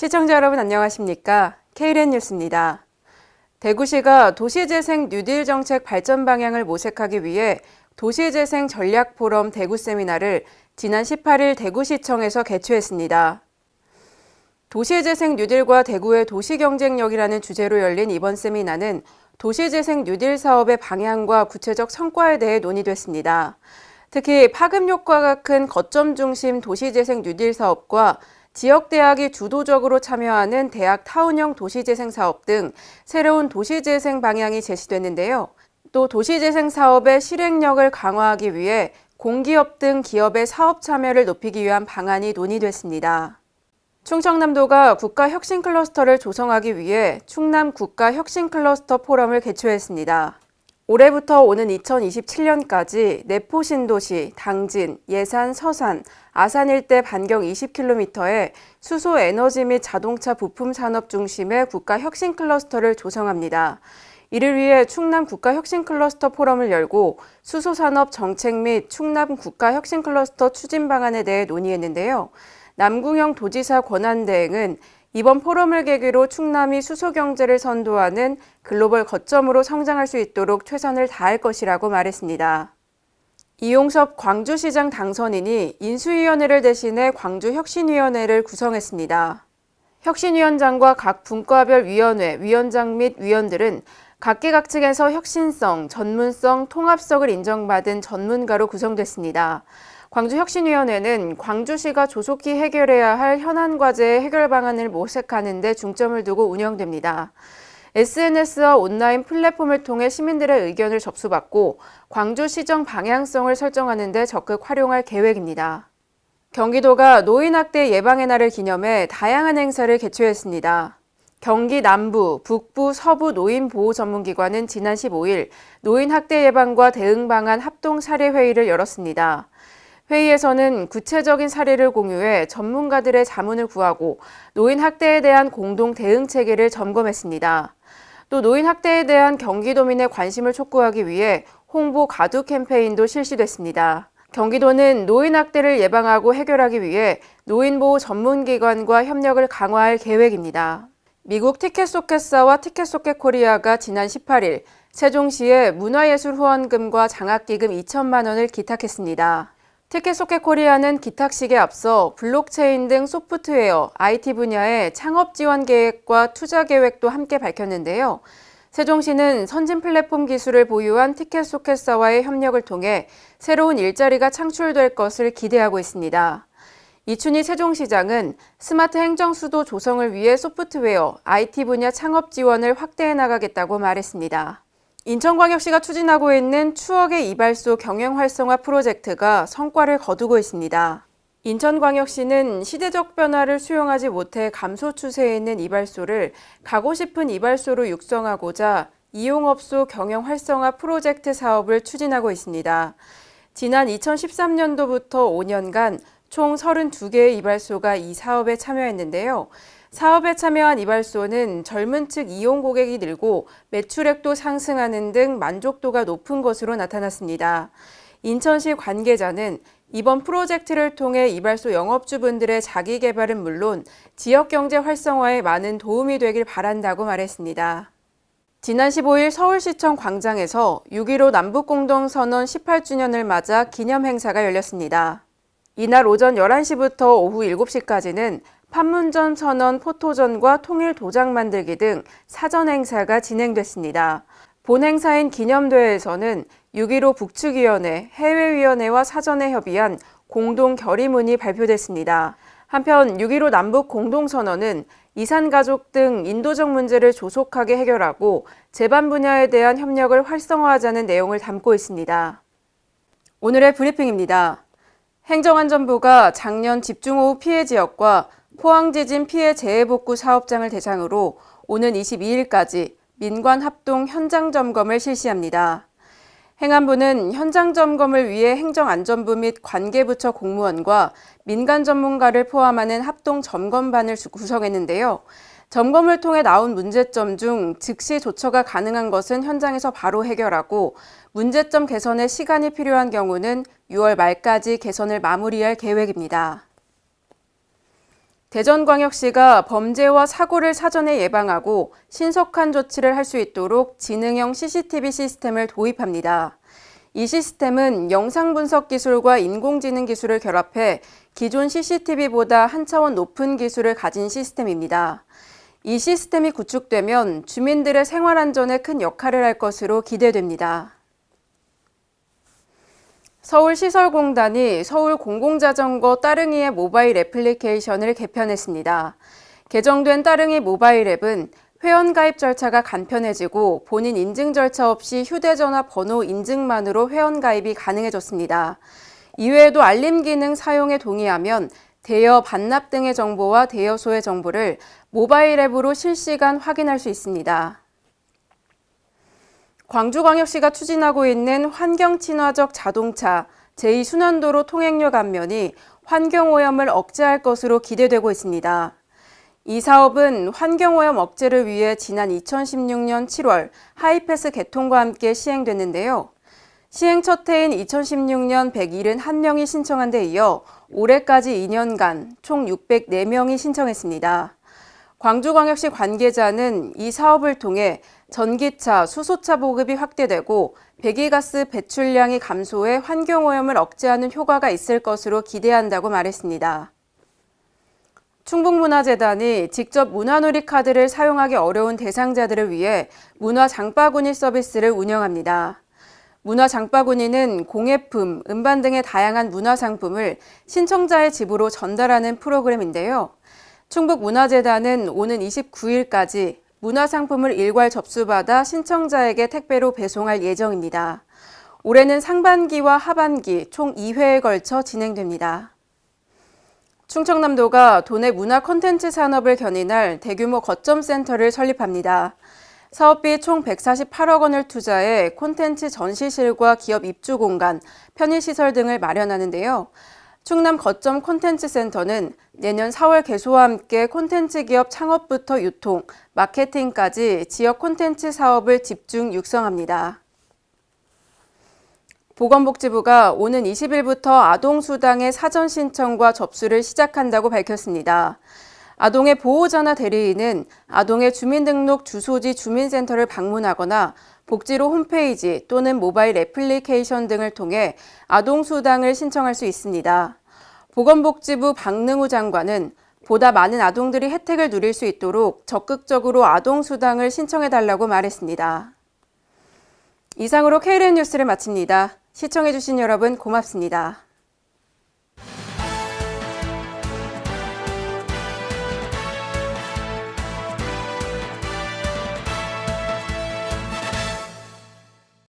시청자 여러분 안녕하십니까? K랜 뉴스입니다. 대구시가 도시재생 뉴딜 정책 발전 방향을 모색하기 위해 도시재생 전략 포럼 대구 세미나를 지난 18일 대구시청에서 개최했습니다. 도시재생 뉴딜과 대구의 도시 경쟁력이라는 주제로 열린 이번 세미나는 도시재생 뉴딜 사업의 방향과 구체적 성과에 대해 논의됐습니다. 특히 파급 효과가 큰 거점 중심 도시재생 뉴딜 사업과 지역 대학이 주도적으로 참여하는 대학 타운형 도시재생 사업 등 새로운 도시재생 방향이 제시됐는데요. 또 도시재생 사업의 실행력을 강화하기 위해 공기업 등 기업의 사업 참여를 높이기 위한 방안이 논의됐습니다. 충청남도가 국가혁신 클러스터를 조성하기 위해 충남 국가혁신 클러스터 포럼을 개최했습니다. 올해부터 오는 2027년까지 내포 신도시, 당진, 예산, 서산, 아산 일대 반경 20km에 수소 에너지 및 자동차 부품 산업 중심의 국가 혁신 클러스터를 조성합니다. 이를 위해 충남 국가 혁신 클러스터 포럼을 열고 수소 산업 정책 및 충남 국가 혁신 클러스터 추진 방안에 대해 논의했는데요. 남궁영 도지사 권한대행은 이번 포럼을 계기로 충남이 수소 경제를 선도하는 글로벌 거점으로 성장할 수 있도록 최선을 다할 것이라고 말했습니다. 이용섭 광주시장 당선인이 인수위원회를 대신해 광주혁신위원회를 구성했습니다. 혁신위원장과 각 분과별 위원회, 위원장 및 위원들은 각계각층에서 혁신성, 전문성, 통합성을 인정받은 전문가로 구성됐습니다. 광주혁신위원회는 광주시가 조속히 해결해야 할 현안 과제의 해결 방안을 모색하는 데 중점을 두고 운영됩니다. SNS와 온라인 플랫폼을 통해 시민들의 의견을 접수받고 광주 시정 방향성을 설정하는 데 적극 활용할 계획입니다. 경기도가 노인학대 예방의 날을 기념해 다양한 행사를 개최했습니다. 경기 남부, 북부, 서부 노인보호 전문기관은 지난 15일 노인학대 예방과 대응 방안 합동 사례회의를 열었습니다. 회의에서는 구체적인 사례를 공유해 전문가들의 자문을 구하고 노인 학대에 대한 공동 대응 체계를 점검했습니다. 또 노인 학대에 대한 경기도민의 관심을 촉구하기 위해 홍보 가두 캠페인도 실시됐습니다. 경기도는 노인 학대를 예방하고 해결하기 위해 노인보호 전문기관과 협력을 강화할 계획입니다. 미국 티켓소켓사와 티켓소켓 코리아가 지난 18일 세종시에 문화예술 후원금과 장학기금 2천만 원을 기탁했습니다. 티켓소켓 코리아는 기탁식에 앞서 블록체인 등 소프트웨어, IT 분야의 창업 지원 계획과 투자 계획도 함께 밝혔는데요. 세종시는 선진 플랫폼 기술을 보유한 티켓소켓사와의 협력을 통해 새로운 일자리가 창출될 것을 기대하고 있습니다. 이춘희 세종시장은 스마트 행정 수도 조성을 위해 소프트웨어, IT 분야 창업 지원을 확대해 나가겠다고 말했습니다. 인천광역시가 추진하고 있는 추억의 이발소 경영 활성화 프로젝트가 성과를 거두고 있습니다. 인천광역시는 시대적 변화를 수용하지 못해 감소 추세에 있는 이발소를 가고 싶은 이발소로 육성하고자 이용업소 경영 활성화 프로젝트 사업을 추진하고 있습니다. 지난 2013년도부터 5년간 총 32개의 이발소가 이 사업에 참여했는데요. 사업에 참여한 이발소는 젊은 층 이용 고객이 늘고 매출액도 상승하는 등 만족도가 높은 것으로 나타났습니다. 인천시 관계자는 이번 프로젝트를 통해 이발소 영업주분들의 자기 개발은 물론 지역 경제 활성화에 많은 도움이 되길 바란다고 말했습니다. 지난 15일 서울시청 광장에서 6.15 남북공동선언 18주년을 맞아 기념 행사가 열렸습니다. 이날 오전 11시부터 오후 7시까지는 판문점 선언 포토전과 통일 도장 만들기 등 사전 행사가 진행됐습니다. 본 행사인 기념대회에서는 6.15 북측위원회, 해외위원회와 사전에 협의한 공동 결의문이 발표됐습니다. 한편 6.15 남북 공동선언은 이산가족 등 인도적 문제를 조속하게 해결하고 재반 분야에 대한 협력을 활성화하자는 내용을 담고 있습니다. 오늘의 브리핑입니다. 행정안전부가 작년 집중호우 피해 지역과 포항지진 피해 재해복구 사업장을 대상으로 오는 22일까지 민관 합동 현장 점검을 실시합니다. 행안부는 현장 점검을 위해 행정안전부 및 관계부처 공무원과 민간 전문가를 포함하는 합동 점검반을 구성했는데요. 점검을 통해 나온 문제점 중 즉시 조처가 가능한 것은 현장에서 바로 해결하고 문제점 개선에 시간이 필요한 경우는 6월 말까지 개선을 마무리할 계획입니다. 대전광역시가 범죄와 사고를 사전에 예방하고 신속한 조치를 할 수 있도록 지능형 CCTV 시스템을 도입합니다. 이 시스템은 영상 분석 기술과 인공지능 기술을 결합해 기존 CCTV보다 한 차원 높은 기술을 가진 시스템입니다. 이 시스템이 구축되면 주민들의 생활 안전에 큰 역할을 할 것으로 기대됩니다. 서울시설공단이 서울 공공자전거 따릉이의 모바일 애플리케이션을 개편했습니다. 개정된 따릉이 모바일 앱은 회원 가입 절차가 간편해지고 본인 인증 절차 없이 휴대전화 번호 인증만으로 회원 가입이 가능해졌습니다. 이외에도 알림 기능 사용에 동의하면 대여 반납 등의 정보와 대여소의 정보를 모바일 앱으로 실시간 확인할 수 있습니다. 광주광역시가 추진하고 있는 환경 친화적 자동차 제2순환도로 통행료 감면이 환경오염을 억제할 것으로 기대되고 있습니다. 이 사업은 환경오염 억제를 위해 지난 2016년 7월 하이패스 개통과 함께 시행됐는데요. 시행 첫 해인 2016년 171명이 신청한 데 이어 올해까지 2년간 총 604명이 신청했습니다. 광주광역시 관계자는 이 사업을 통해 전기차, 수소차 보급이 확대되고 배기가스 배출량이 감소해 환경오염을 억제하는 효과가 있을 것으로 기대한다고 말했습니다. 충북문화재단이 직접 문화놀이 카드를 사용하기 어려운 대상자들을 위해 문화 장바구니 서비스를 운영합니다. 문화 장바구니는 공예품, 음반 등의 다양한 문화 상품을 신청자의 집으로 전달하는 프로그램인데요. 충북문화재단은 오는 29일까지 문화상품을 일괄 접수받아 신청자에게 택배로 배송할 예정입니다. 올해는 상반기와 하반기 총 2회에 걸쳐 진행됩니다. 충청남도가 도내 문화 콘텐츠 산업을 견인할 대규모 거점 센터를 설립합니다. 사업비 총 148억 원을 투자해 콘텐츠 전시실과 기업 입주 공간, 편의시설 등을 마련하는데요. 충남 거점 콘텐츠 센터는 내년 4월 개소와 함께 콘텐츠 기업 창업부터 유통, 마케팅까지 지역 콘텐츠 사업을 집중 육성합니다. 보건복지부가 오는 20일부터 아동수당의 사전 신청과 접수를 시작한다고 밝혔습니다. 아동의 보호자나 대리인은 아동의 주민등록 주소지 주민센터를 방문하거나 복지로 홈페이지 또는 모바일 애플리케이션 등을 통해 아동수당을 신청할 수 있습니다. 보건복지부 박능우 장관은 보다 많은 아동들이 혜택을 누릴 수 있도록 적극적으로 아동수당을 신청해달라고 말했습니다. 이상으로 KLN 뉴스를 마칩니다. 시청해주신 여러분 고맙습니다.